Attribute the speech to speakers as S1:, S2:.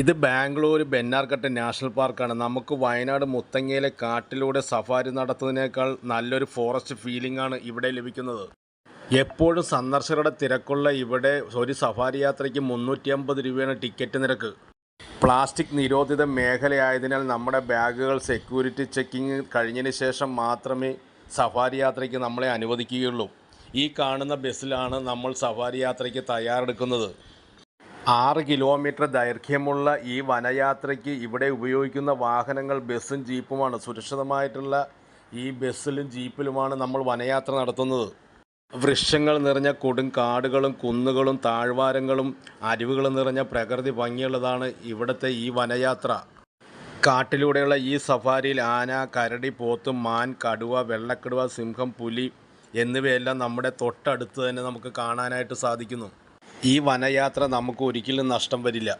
S1: ഇത് ബാംഗ്ലൂർ ബെന്നാർക്കട്ട നാഷണൽ പാർക്കാണ്. നമുക്ക് വയനാട് മുത്തങ്ങയിലെ കാട്ടിലൂടെ സഫാരി നടത്തുന്നതിനേക്കാൾ നല്ലൊരു ഫോറസ്റ്റ് ഫീലിംഗ് ആണ് ഇവിടെ ലഭിക്കുന്നത്. എപ്പോഴും സന്ദർശകരുടെ തിരക്കുള്ള ഇവിടെ ഒരു സഫാരി യാത്രയ്ക്ക് മുന്നൂറ്റി അമ്പത് രൂപയാണ് ടിക്കറ്റ് നിരക്ക്. പ്ലാസ്റ്റിക് നിരോധിത മേഖലയായതിനാൽ നമ്മുടെ ബാഗുകൾ സെക്യൂരിറ്റി ചെക്കിംഗ് കഴിഞ്ഞതിന് ശേഷം മാത്രമേ സഫാരി യാത്രയ്ക്ക് നമ്മളെ അനുവദിക്കുകയുള്ളൂ. ഈ കാണുന്ന ബസ്സിലാണ് നമ്മൾ സഫാരി യാത്രയ്ക്ക് തയ്യാറെടുക്കുന്നത്. ആറ് കിലോമീറ്റർ ദൈർഘ്യമുള്ള ഈ വനയാത്രയ്ക്ക് ഇവിടെ ഉപയോഗിക്കുന്ന വാഹനങ്ങൾ ബസ്സും ജീപ്പുമാണ്. സുരക്ഷിതമായിട്ടുള്ള ഈ ബസ്സിലും ജീപ്പിലുമാണ് നമ്മൾ വനയാത്ര നടത്തുന്നത്. വൃക്ഷങ്ങൾ നിറഞ്ഞ കൊടും കാടുകളും കുന്നുകളും താഴ്വാരങ്ങളും അരുവുകൾ നിറഞ്ഞ പ്രകൃതി ഭംഗിയുള്ളതാണ് ഇവിടുത്തെ ഈ വനയാത്ര. കാട്ടിലൂടെയുള്ള ഈ സഫാരിയിൽ ആന കരടി പോത്ത് മാൻ കടുവ വെള്ളക്കടുവ സിംഹം പുലി എന്നിവയെല്ലാം നമ്മുടെ തൊട്ടടുത്ത് തന്നെ നമുക്ക് കാണാനായിട്ട് സാധിക്കുന്നു. ഈ വനയാത്ര നമുക്ക് ഒരിക്കലും നഷ്ടം വരില്ല.